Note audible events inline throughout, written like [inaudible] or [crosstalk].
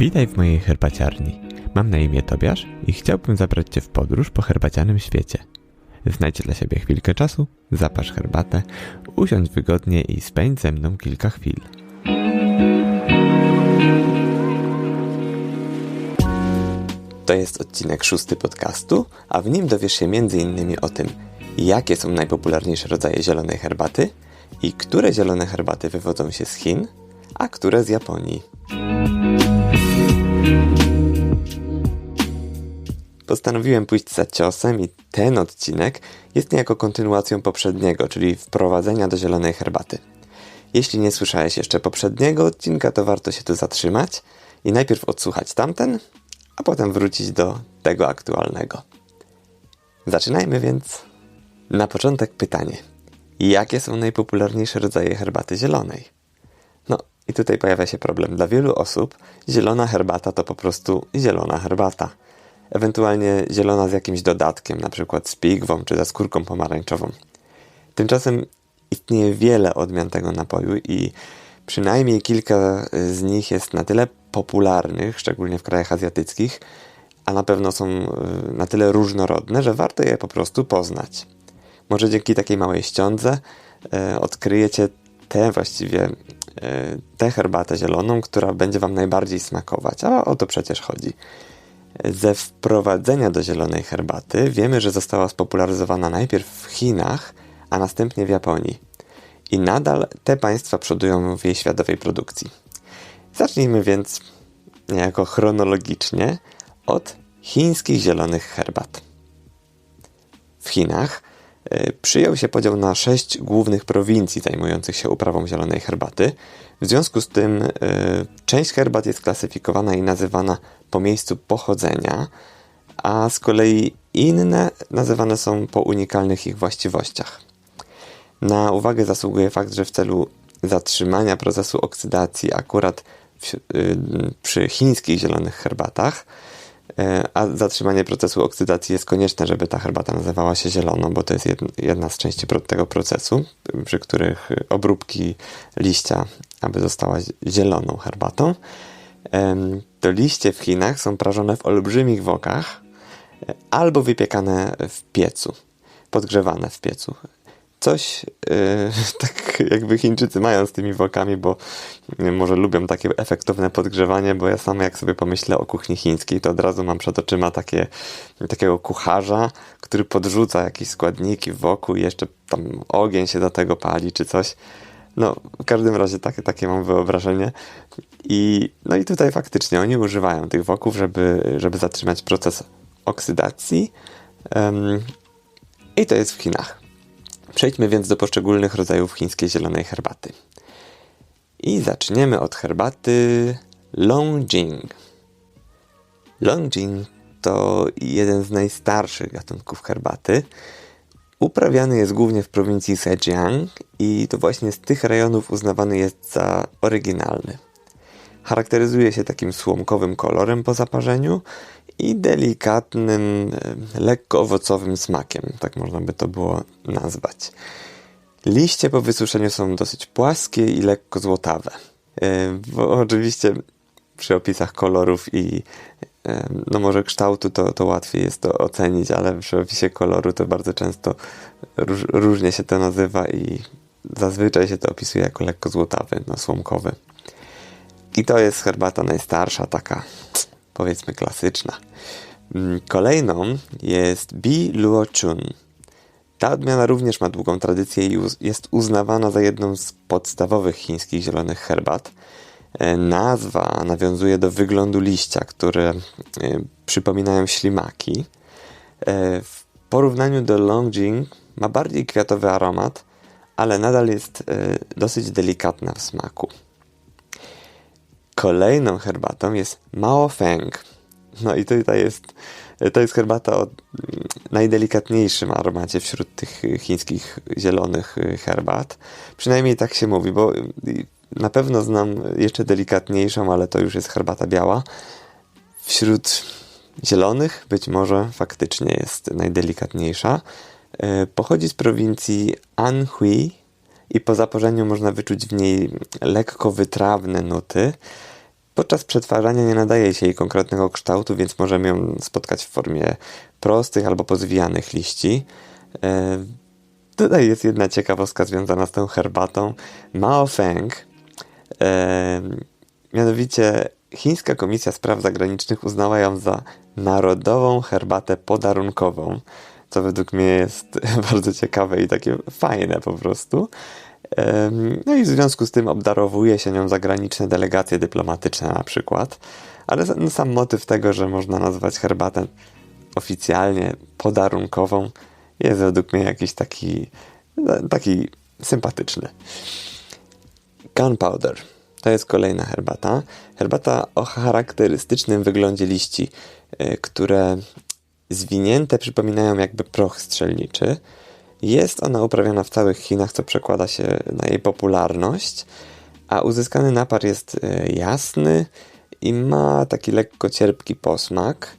Witaj w mojej herbaciarni. Mam na imię Tobiasz i chciałbym zabrać Cię w podróż po herbacianym świecie. Znajdź dla siebie chwilkę czasu, zapasz herbatę, usiądź wygodnie i spędź ze mną kilka chwil. To jest odcinek szósty podcastu, a w nim dowiesz się m.in. o tym, jakie są najpopularniejsze rodzaje zielonej herbaty i które zielone herbaty wywodzą się z Chin, a które z Japonii. Postanowiłem pójść za ciosem i ten odcinek jest niejako kontynuacją poprzedniego, czyli wprowadzenia do zielonej herbaty. Jeśli nie słyszałeś jeszcze poprzedniego odcinka, to warto się tu zatrzymać i najpierw odsłuchać tamten, a potem wrócić do tego aktualnego. Zaczynajmy więc. Na początek pytanie. Jakie są najpopularniejsze rodzaje herbaty zielonej? I tutaj pojawia się problem. Dla wielu osób zielona herbata to po prostu zielona herbata. Ewentualnie zielona z jakimś dodatkiem, na przykład z pigwą czy ze skórką pomarańczową. Tymczasem istnieje wiele odmian tego napoju i przynajmniej kilka z nich jest na tyle popularnych, szczególnie w krajach azjatyckich, a na pewno są y, na tyle różnorodne, że warto je po prostu poznać. Może dzięki takiej małej ściądze e, odkryjecie tę właściwie tę herbatę zieloną, która będzie Wam najbardziej smakować, a o to przecież chodzi. Ze wprowadzenia do zielonej herbaty wiemy, że została spopularyzowana najpierw w Chinach, a następnie w Japonii. I nadal te państwa przodują w jej światowej produkcji. Zacznijmy więc niejako chronologicznie od chińskich zielonych herbat. W Chinach przyjął się podział na sześć głównych prowincji zajmujących się uprawą zielonej herbaty. W związku z tym y, część herbat jest klasyfikowana i nazywana po miejscu pochodzenia, a z kolei inne nazywane są po unikalnych ich właściwościach. Na uwagę zasługuje fakt, że w celu zatrzymania procesu oksydacji akurat w, y, przy chińskich zielonych herbatach, a zatrzymanie procesu oksydacji jest konieczne, żeby ta herbata nazywała się zieloną, bo to jest jedna z części tego procesu, przy których obróbki liścia, aby została zieloną herbatą, to liście w Chinach są prażone w olbrzymich wokach e, albo wypiekane w piecu, podgrzewane w piecu. Coś yy, [laughs] tak jakby Chińczycy mają z tymi wokami, bo może lubią takie efektowne podgrzewanie, bo ja sam jak sobie pomyślę o kuchni chińskiej, to od razu mam przed oczyma takie, takiego kucharza, który podrzuca jakieś składniki wokół i jeszcze tam ogień się do tego pali czy coś. No, w każdym razie takie, takie mam wyobrażenie. I, no i tutaj faktycznie oni używają tych woków, żeby, żeby zatrzymać proces oksydacji. I to jest w Chinach. Przejdźmy więc do poszczególnych rodzajów chińskiej zielonej herbaty. I zaczniemy od herbaty Longjing. Longjing to jeden z najstarszych gatunków herbaty. Uprawiany jest głównie w prowincji Zhejiang i to właśnie z tych rejonów uznawany jest za oryginalny. Charakteryzuje się takim słomkowym kolorem po zaparzeniu i delikatnym, e, lekko owocowym smakiem, tak można by to było nazwać. Liście po wysuszeniu są dosyć płaskie i lekko złotawe. E, bo oczywiście przy opisach kolorów i no może kształtu to, to łatwiej jest to ocenić, ale przy opisie koloru to bardzo często róż, różnie się to nazywa i zazwyczaj się to opisuje jako lekko złotawy, no słomkowy. I to jest herbata najstarsza, taka powiedzmy klasyczna. Mm, kolejną jest Bi Luo Chun. Ta odmiana również ma długą tradycję i jest uznawana za jedną z podstawowych chińskich zielonych herbat. E, nazwa nawiązuje do wyglądu liścia, które e, przypominają ślimaki. E, w porównaniu do Longjing ma bardziej kwiatowy aromat, ale nadal jest dosyć delikatna w smaku. Kolejną herbatą jest Mao Feng. No i tutaj jest, to jest herbata o najdelikatniejszym aromacie wśród tych chińskich zielonych herbat. Przynajmniej tak się mówi, bo na pewno znam jeszcze delikatniejszą, ale to już jest herbata biała. Wśród zielonych być może faktycznie jest najdelikatniejsza. E, pochodzi z prowincji Anhui i po zaporzeniu można wyczuć w niej lekko wytrawne nuty. Podczas przetwarzania nie nadaje się jej konkretnego kształtu, więc możemy ją spotkać w formie prostych albo pozwijanych liści. E, tutaj jest jedna ciekawostka związana z tą herbatą. Mao Feng, e, mianowicie Chińska Komisja Spraw Zagranicznych uznała ją za narodową herbatę podarunkową, co według mnie jest [laughs] bardzo ciekawe i takie fajne po prostu. No i w związku z tym obdarowuje się nią zagraniczne delegacje dyplomatyczne na przykład. Ale sam motyw tego, że można nazwać herbatę oficjalnie podarunkową jest według mnie jakiś taki, no, taki sympatyczny. Gunpowder to jest kolejna herbata. Herbata o charakterystycznym wyglądzie liści, e, które zwinięte przypominają jakby proch strzelniczy. Jest ona uprawiana w całych Chinach, co przekłada się na jej popularność, a uzyskany napar jest e, jasny i ma taki lekko cierpki posmak.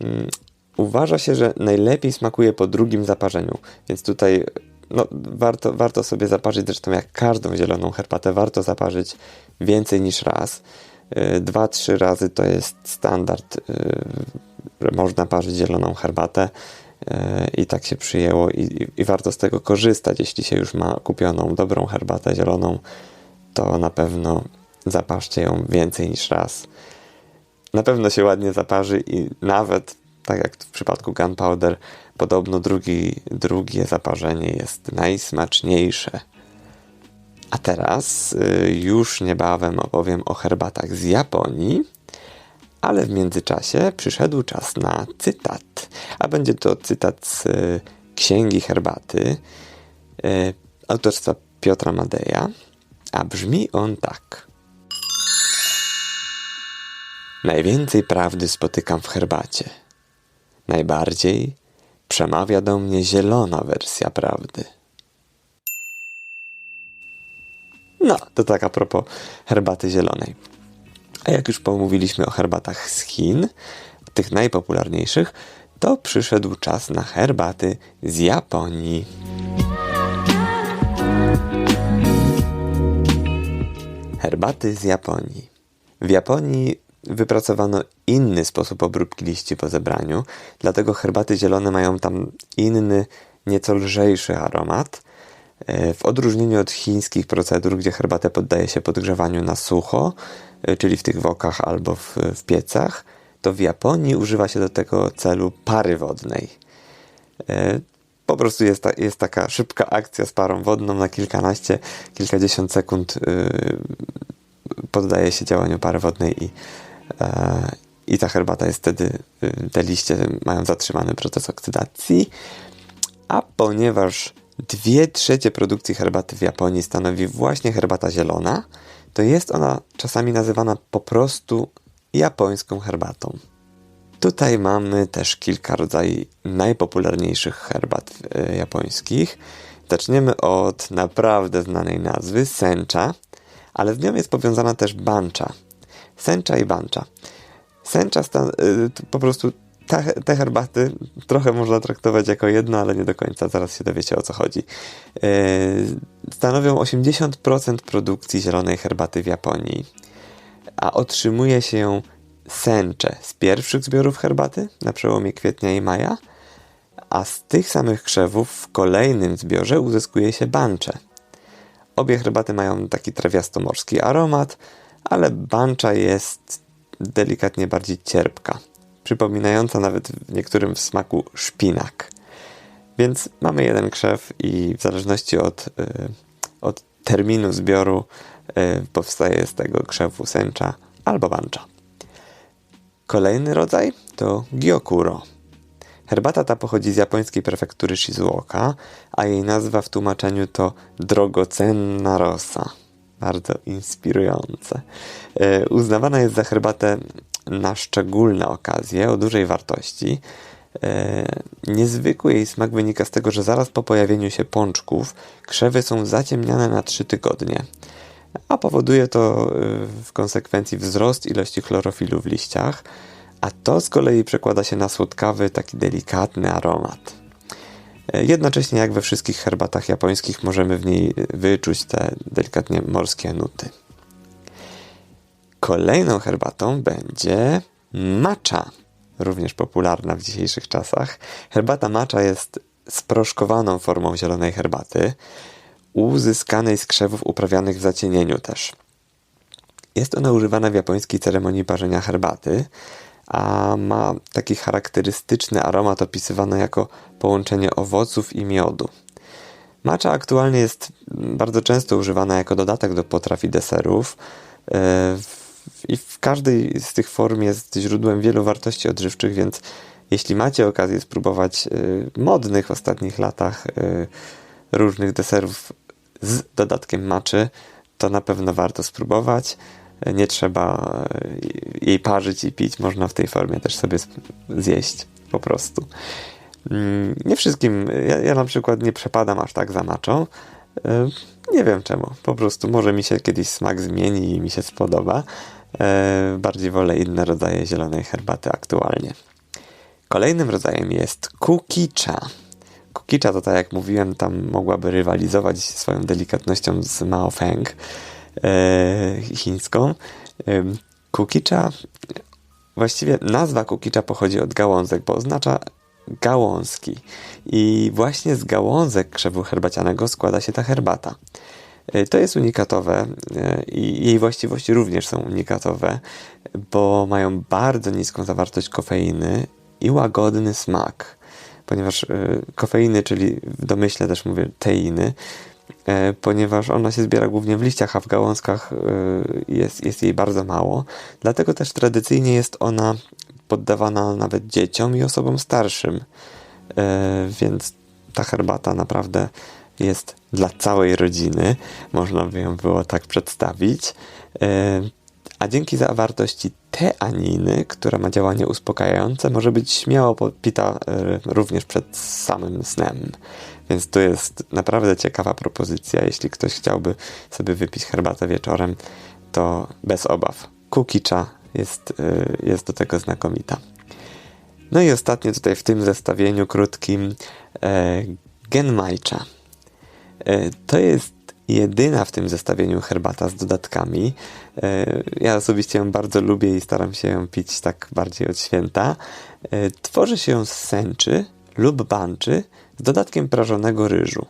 Mm, uważa się, że najlepiej smakuje po drugim zaparzeniu, więc tutaj no, warto, warto sobie zaparzyć, zresztą jak każdą zieloną herbatę, warto zaparzyć więcej niż raz. E, dwa, trzy razy to jest standard, e, że można parzyć zieloną herbatę i tak się przyjęło i, i warto z tego korzystać. Jeśli się już ma kupioną dobrą herbatę zieloną, to na pewno zapaszcie ją więcej niż raz. Na pewno się ładnie zaparzy i nawet, tak jak w przypadku gunpowder, podobno drugi, drugie zaparzenie jest najsmaczniejsze. A teraz y, już niebawem opowiem o herbatach z Japonii, ale w międzyczasie przyszedł czas na cytat. A będzie to cytat z y, Księgi Herbaty y, autorstwa Piotra Madeja, a brzmi on tak. Najwięcej prawdy spotykam w herbacie. Najbardziej przemawia do mnie zielona wersja prawdy. No, to tak a propos herbaty zielonej. A jak już pomówiliśmy o herbatach z Chin, tych najpopularniejszych, to przyszedł czas na herbaty z Japonii. Herbaty z Japonii. W Japonii wypracowano inny sposób obróbki liści po zebraniu, dlatego herbaty zielone mają tam inny, nieco lżejszy aromat. E, w odróżnieniu od chińskich procedur, gdzie herbatę poddaje się podgrzewaniu na sucho, e, czyli w tych wokach albo w, w piecach, to w Japonii używa się do tego celu pary wodnej. E, po prostu jest, ta, jest taka szybka akcja z parą wodną na kilkanaście, kilkadziesiąt sekund poddaje się działaniu pary wodnej i, i ta herbata jest wtedy, te liście mają zatrzymany proces oksydacji, a ponieważ dwie trzecie produkcji herbaty w Japonii stanowi właśnie herbata zielona, to jest ona czasami nazywana po prostu japońską herbatą. Tutaj mamy też kilka rodzajów najpopularniejszych herbat e, japońskich. Zaczniemy od naprawdę znanej nazwy sencha, ale z nią jest powiązana też bancha. Sencha i bancha. Sencha y, po prostu te, te, herbaty trochę można traktować jako jedno, ale nie do końca. Zaraz się dowiecie o co chodzi. Yy, stanowią 80% produkcji zielonej herbaty w Japonii, a otrzymuje się ją sencze z pierwszych zbiorów herbaty na przełomie kwietnia i maja, a z tych samych krzewów w kolejnym zbiorze uzyskuje się bancze. Obie herbaty mają taki trawiasto-morski aromat, ale bancza jest delikatnie bardziej cierpka przypominająca nawet w niektórym w smaku szpinak. Więc mamy jeden krzew i w zależności od, y, od terminu zbioru y, powstaje z tego krzewu sęcza albo bancza. Kolejny rodzaj to gyokuro. Herbata ta pochodzi z japońskiej prefektury Shizuoka, a jej nazwa w tłumaczeniu to drogocenna rosa. Bardzo inspirujące. Y, uznawana jest za herbatę na szczególne okazje o dużej wartości. E, niezwykły jej smak wynika z tego, że zaraz po pojawieniu się pączków krzewy są zaciemniane na 3 tygodnie, a powoduje to e, w konsekwencji wzrost ilości chlorofilu w liściach, a to z kolei przekłada się na słodkawy, taki delikatny aromat. E, jednocześnie, jak we wszystkich herbatach japońskich, możemy w niej wyczuć te delikatnie morskie nuty. Kolejną herbatą będzie matcha, również popularna w dzisiejszych czasach. Herbata matcha jest sproszkowaną formą zielonej herbaty, uzyskanej z krzewów uprawianych w zacienieniu też. Jest ona używana w japońskiej ceremonii parzenia herbaty, a ma taki charakterystyczny aromat opisywany jako połączenie owoców i miodu. Macza aktualnie jest bardzo często używana jako dodatek do potraw i deserów e, i w każdej z tych form jest źródłem wielu wartości odżywczych, więc jeśli macie okazję spróbować e, modnych w ostatnich latach e, różnych deserów z dodatkiem maczy, to na pewno warto spróbować. Nie trzeba jej parzyć i pić, można w tej formie też sobie zjeść po prostu. Mm, nie wszystkim, ja, ja na przykład nie przepadam aż tak za maczą. Nie wiem czemu, po prostu może mi się kiedyś smak zmieni i mi się spodoba. E, bardziej wolę inne rodzaje zielonej herbaty aktualnie. Kolejnym rodzajem jest kukicza. Kukicza to tak jak mówiłem, tam mogłaby rywalizować swoją delikatnością z Mao Feng e, chińską. Kukicza, właściwie nazwa kukicza pochodzi od gałązek, bo oznacza gałązki. I właśnie z gałązek krzewu herbacianego składa się ta herbata. E, to jest unikatowe e, i jej właściwości również są unikatowe, bo mają bardzo niską zawartość kofeiny i łagodny smak. Ponieważ e, kofeiny, czyli w domyśle też mówię teiny, ponieważ ona się zbiera głównie w liściach, a w gałązkach jest, jest jej bardzo mało. Dlatego też tradycyjnie jest ona poddawana nawet dzieciom i osobom starszym. Więc ta herbata naprawdę jest dla całej rodziny, można by ją było tak przedstawić. E, a dzięki zawartości teaniny, która ma działanie uspokajające, może być śmiało popita e, również przed samym snem. Więc to jest naprawdę ciekawa propozycja. Jeśli ktoś chciałby sobie wypić herbatę wieczorem, to bez obaw. Kukicza jest, y, jest do tego znakomita. No i ostatnie tutaj w tym zestawieniu krótkim e. E, to jest jedyna w tym zestawieniu herbata z dodatkami. E, ja osobiście ją bardzo lubię i staram się ją pić tak bardziej od święta. E, tworzy się ją z sęczy lub banczy z dodatkiem prażonego ryżu.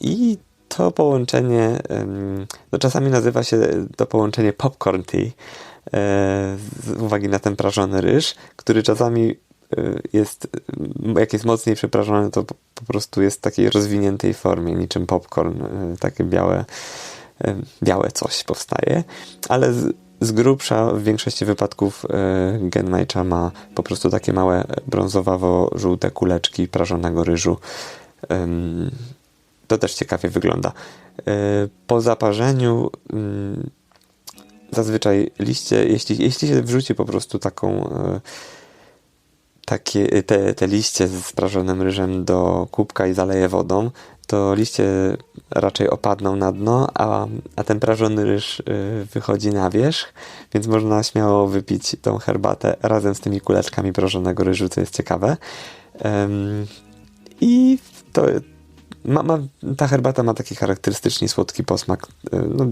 I to połączenie, no czasami nazywa się to połączenie popcorn tea, z uwagi na ten prażony ryż, który czasami jest, jak jest mocniej przeprażony, to po prostu jest w takiej rozwiniętej formie, niczym popcorn, e, takie białe, białe coś powstaje, ale z, z grubsza w większości wypadków Genmaicha ma po prostu takie małe brązowawo-żółte kuleczki prażonego ryżu. To też ciekawie wygląda. Po zaparzeniu zazwyczaj liście, jeśli, jeśli się wrzuci po prostu taką takie, te, te liście z sprażonym ryżem do kubka i zaleje wodą, to liście raczej opadną na dno, a, a ten prażony ryż e, wychodzi na wierzch, więc można śmiało wypić tą herbatę razem z tymi kuleczkami prażonego ryżu, co jest ciekawe. I to, ma, ma, ta herbata ma taki charakterystycznie słodki posmak e, no,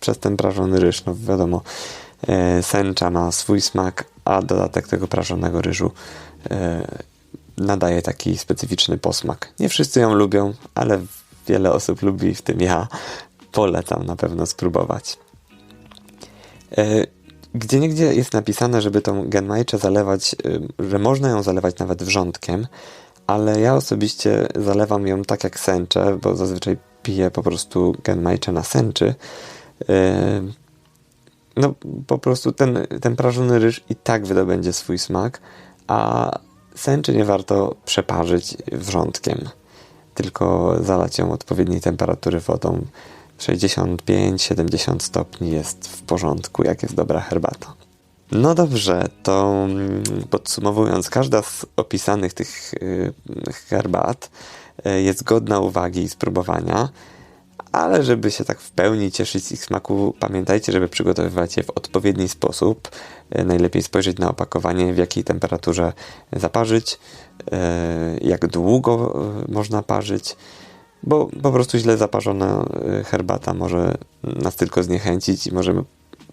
przez ten prażony ryż. No wiadomo, e, sęcza ma swój smak, a dodatek tego prażonego ryżu e, nadaje taki specyficzny posmak. Nie wszyscy ją lubią, ale wiele osób lubi, w tym ja. Polecam na pewno spróbować. E, gdzie niegdzie jest napisane, żeby tą genmaiczę zalewać, e, że można ją zalewać nawet wrzątkiem, ale ja osobiście zalewam ją tak jak sęczę, bo zazwyczaj piję po prostu genmaicze na sęczy. No po prostu ten, ten prażony ryż i tak wydobędzie swój smak, a sęczy nie warto przeparzyć wrzątkiem, tylko zalać ją odpowiedniej temperatury wodą. 65-70 stopni jest w porządku, jak jest dobra herbata. No dobrze, to mm, podsumowując, każda z opisanych tych y, herbat y, jest godna uwagi i spróbowania, ale żeby się tak w pełni cieszyć z ich smaku, pamiętajcie, żeby przygotowywać je w odpowiedni sposób. Y, najlepiej spojrzeć na opakowanie, w jakiej temperaturze zaparzyć, jak długo można parzyć, bo po prostu źle zaparzona herbata może nas tylko zniechęcić i możemy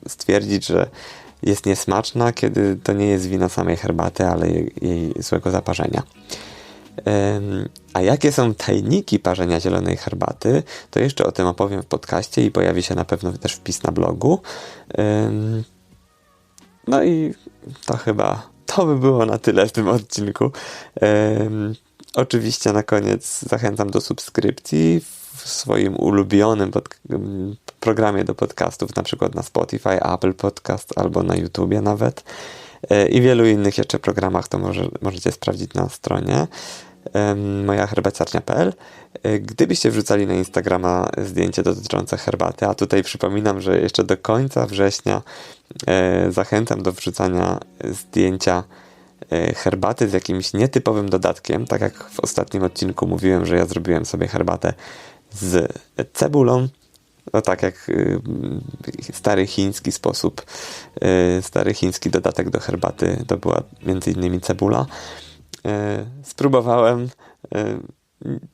stwierdzić, że jest niesmaczna, kiedy to nie jest wina samej herbaty, ale jej, jej złego zaparzenia. A jakie są tajniki parzenia zielonej herbaty, to jeszcze o tym opowiem w podcaście i pojawi się na pewno też wpis na blogu. No i to chyba to by było na tyle w tym odcinku. Oczywiście na koniec zachęcam do subskrypcji w swoim ulubionym programie do podcastów, na przykład na Spotify, Apple Podcast albo na YouTubie nawet e, i wielu innych jeszcze programach, to może, możecie sprawdzić na stronie moja herbaciarnia.pl. E, gdybyście wrzucali na Instagrama zdjęcie dotyczące herbaty, a tutaj przypominam, że jeszcze do końca września e, zachęcam do wrzucania zdjęcia herbaty z jakimś nietypowym dodatkiem, tak jak w ostatnim odcinku mówiłem, że ja zrobiłem sobie herbatę z cebulą, no tak jak y, stary chiński sposób, y, stary chiński dodatek do herbaty to była między innymi cebula. Y, spróbowałem,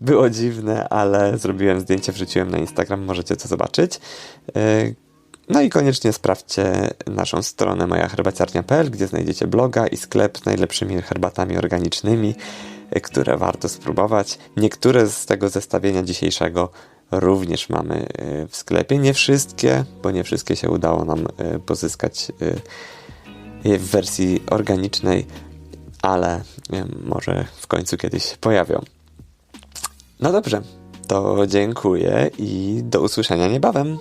było dziwne, ale zrobiłem zdjęcie, wrzuciłem na Instagram, możecie to zobaczyć. No i koniecznie sprawdźcie naszą stronę mojaherbaciarnia.pl, gdzie znajdziecie bloga i sklep z najlepszymi herbatami organicznymi, które warto spróbować. Niektóre z tego zestawienia dzisiejszego również mamy e, w sklepie. Nie wszystkie, bo nie wszystkie się udało nam e, pozyskać e, w wersji organicznej, ale może w końcu kiedyś pojawią. No dobrze, to dziękuję i do usłyszenia niebawem.